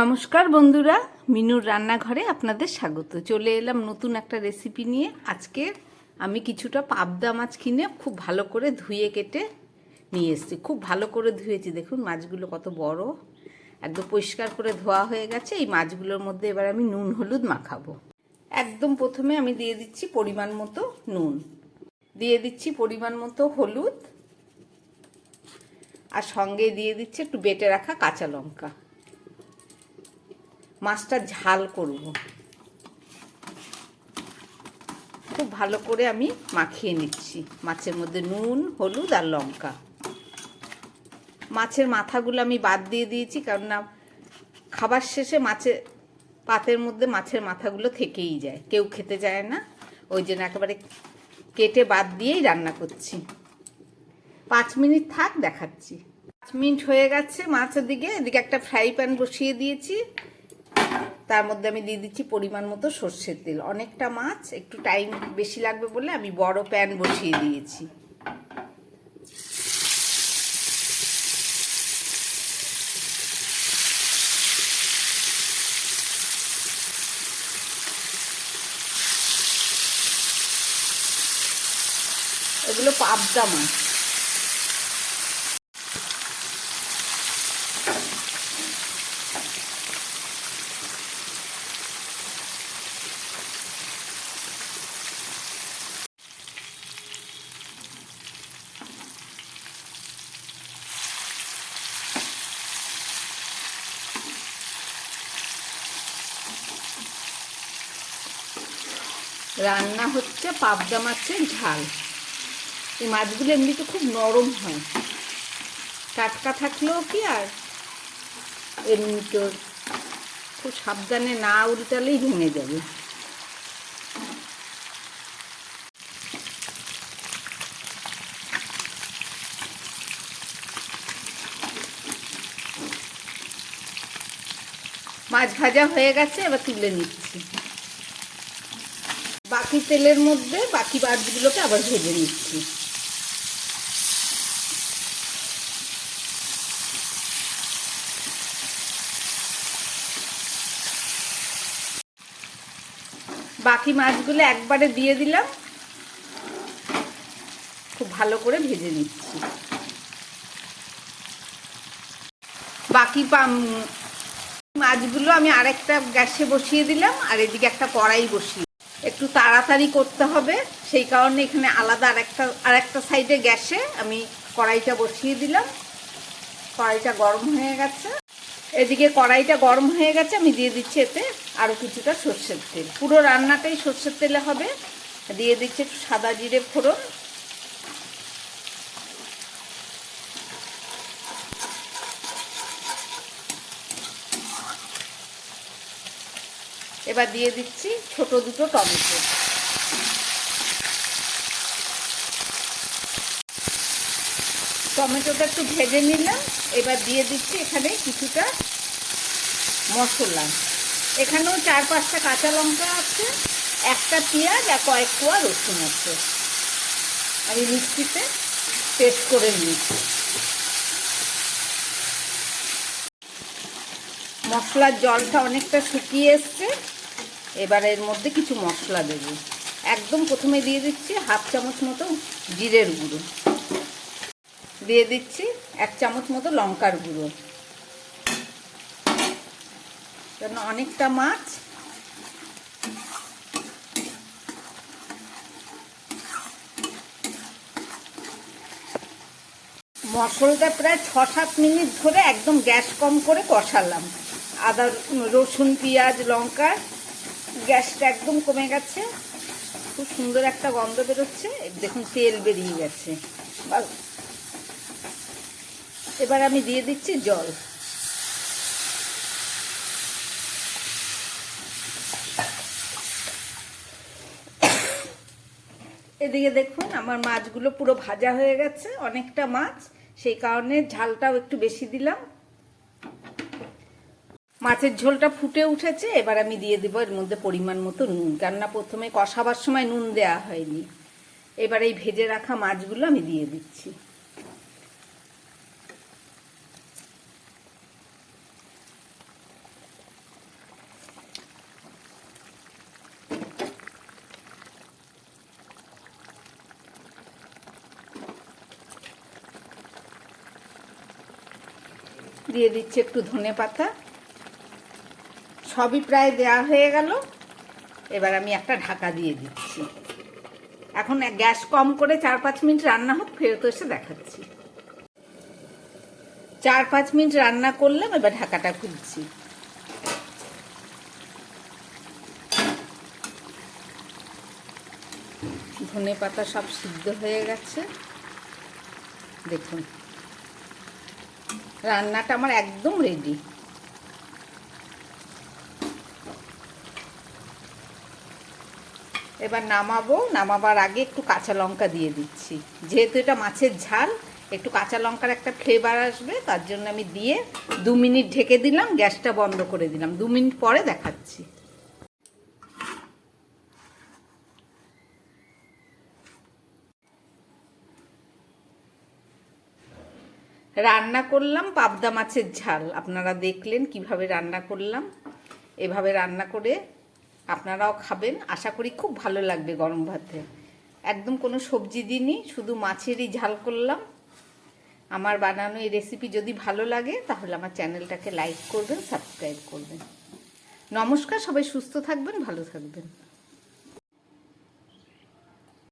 নমস্কার বন্ধুরা, মিনুর রান্নাঘরে আপনাদের স্বাগত। চলে এলাম নতুন একটা রেসিপি নিয়ে। আজকে আমি কিছুটা পাবদা মাছ কিনে খুব ভালো করে ধুয়ে কেটে নিয়ে এসেছি। খুব ভালো করে ধুয়েছি। দেখুন, মাছগুলো কত বড়। একদম পরিষ্কার করে ধোয়া হয়ে গেছে। এই মাছগুলোর মধ্যে এবার আমি নুন, হলুদ মাখাবো। একদম প্রথমে আমি দিয়ে দিচ্ছি পরিমাণ মতো নুন। দিয়ে দিচ্ছি পরিমাণ মতো হলুদ। আর সঙ্গে দিয়ে দিচ্ছি একটু বেটে রাখা কাঁচা লঙ্কা। মাছটা ঝাল করব। খুব ভালো করে আমি মাখিয়ে নিচ্ছি। মাছের মধ্যে নুন, হলুদ আর লঙ্কা। মাছের মাথাগুলো আমি বাদ দিয়ে দিয়েছি কারণ না খাবার শেষে মাছের পাতের মধ্যে মাছের মাথাগুলো থেকেই যায়। কেউ খেতে যায় না। ওই জন্য একেবারে কেটে বাদ দিয়েই রান্না করছি। পাঁচ মিনিট থাক, দেখাচ্ছি। পাঁচ মিনিট হয়ে গেছে মাছের দিকে। এদিকে একটা ফ্রাই প্যান বসিয়ে দিয়েছি। তার মধ্যে আমি দিয়ে দিচ্ছি পরিমাণ মতো সর্ষের তেল। অনেকটা মাছ, একটু টাইম বেশি লাগবে বলে আমি বড় প্যান বসিয়ে দিয়েছি। এগুলো পাবদা মাছ। রান্না হচ্ছে পাবদা মাছের ঝাল। এই মাছগুলো এমনিতে খুব নরম হয়। টাটকা থাকলেও কি আর? এমনি তো খুব সাবধানে না উল্টালেই ভেঙে যাবে। মাছ ভাজা হয়ে গেছে, এবার তুলে নিচ্ছি। বাকি তেলের মধ্যে বাকি মাছগুলোকে আবার ভেজে নিচ্ছি। বাকি মাছগুলো একবারে দিয়ে দিলাম। খুব ভালো করে ভেজে নিচ্ছি। বাকি মাছগুলো আমি আরেকটা গ্যাসে বসিয়ে দিলাম, আর এদিকে একটা কড়াই বসিয়ে একটু তাড়াতাড়ি করতে হবে। সেই কারণে এখানে আলাদা আরেকটা আরেকটা সাইডে গ্যাসে আমি কড়াইটা বসিয়ে দিলাম। কড়াইটা গরম হয়ে গেছে। এদিকে কড়াইটা গরম হয়ে গেছে, আমি দিয়ে দিচ্ছি এতে আরও কিছুটা সর্ষের তেল। পুরো রান্নাটাই সর্ষের তেলে হবে। দিয়ে দিচ্ছি একটু সাদা জিরে ফোড়ন। এবার দিয়ে দিচ্ছি ছোট দুটো টমেটো। টমেটোটা একটু ভেজে নিলাম। এবার দিয়ে দিচ্ছি এখানে কিছুটা মশলা। এখানেও চার পাঁচটা কাঁচা লঙ্কা আছে, একটা পেঁয়াজ আর কয়েক কোয়া রসুন আছে। আমি মিষ্টিতে পেস্ট করে নিয়েছি মশলার জলটা অনেকটা শুকিয়ে এসছে। এবার এর মধ্যে কিছু মশলা দেব। একদম প্রথমে দিয়ে দিচ্ছি হাফ চামচ মতো জিরের গুঁড়ো। দিয়ে দিচ্ছি এক চামচ মতো লঙ্কার গুঁড়ো। কেন অনেকটা মাছ মশলাটা প্রায় ছ সাত মিনিট ধরে একদম গ্যাস কম করে কষালাম। আদা, রসুন, পেঁয়াজ, লঙ্কা গ্যাসটা একদম কমে গেছে। খুব সুন্দর একটা গন্ধ বেরোচ্ছে। দেখুন, তেল বেরিয়ে গেছে। এবার আমি দিয়ে দিচ্ছি জল। এদিকে দেখুন, আমার মাছগুলো পুরো ভাজা হয়ে গেছে, অনেকটা মাছ। সেই কারণে ঝালটাও একটু বেশি দিলাম। মাছের ঝোলটা ফুটে উঠেছে, এবার আমি দিয়ে দেবো এর মধ্যে পরিমাণ মতো নুন। কেননা প্রথমে কষাবার সময় নুন দেয়া হয়নি। এবার এই ভেজে রাখা মাছগুলো আমি দিয়ে দিচ্ছি। দিয়ে দিচ্ছি একটু ধনে পাতা। সবই প্রায় দেওয়া হয়ে গেল। এবার আমি একটা ঢাকা দিয়ে দিচ্ছি। এখন গ্যাস কম করে চার পাঁচ মিনিট রান্না হোক, ফেরত এসে দেখাচ্ছি। চার পাঁচ মিনিট রান্না করলাম, এবার ঢাকাটা খুলছি। ধনে পাতা সব সিদ্ধ হয়ে গেছে। দেখুন, রান্নাটা আমার একদম রেডি এবার নামাবো। নামাবার আগে একটু কাঁচা লঙ্কা দিয়ে দিচ্ছি। যেহেতু এটা মাছের ঝাল, একটু কাঁচা লঙ্কার একটা ফ্লেভার আসবে, তার জন্য আমি দিয়ে দু মিনিট ঢেকে দিলাম, গ্যাসটা বন্ধ করে দিলাম। দু মিনিট পরে দেখাচ্ছি। রান্না করলাম পাবদা মাছের ঝাল। আপনারা দেখলেন কীভাবে রান্না করলাম। এভাবে রান্না করে আপনারাও খাবেন। আশা করি খুব ভালো লাগবে গরম ভাতে। একদম কোনো সবজি দিনই শুধু মাছেরই ঝাল করলাম। আমার বানানো এই রেসিপি যদি ভালো লাগে, তাহলে আমার চ্যানেলটাকে লাইক করবেন সাবস্ক্রাইব করবেন। নমস্কার, সবাই সুস্থ থাকবেন, ভালো থাকবেন।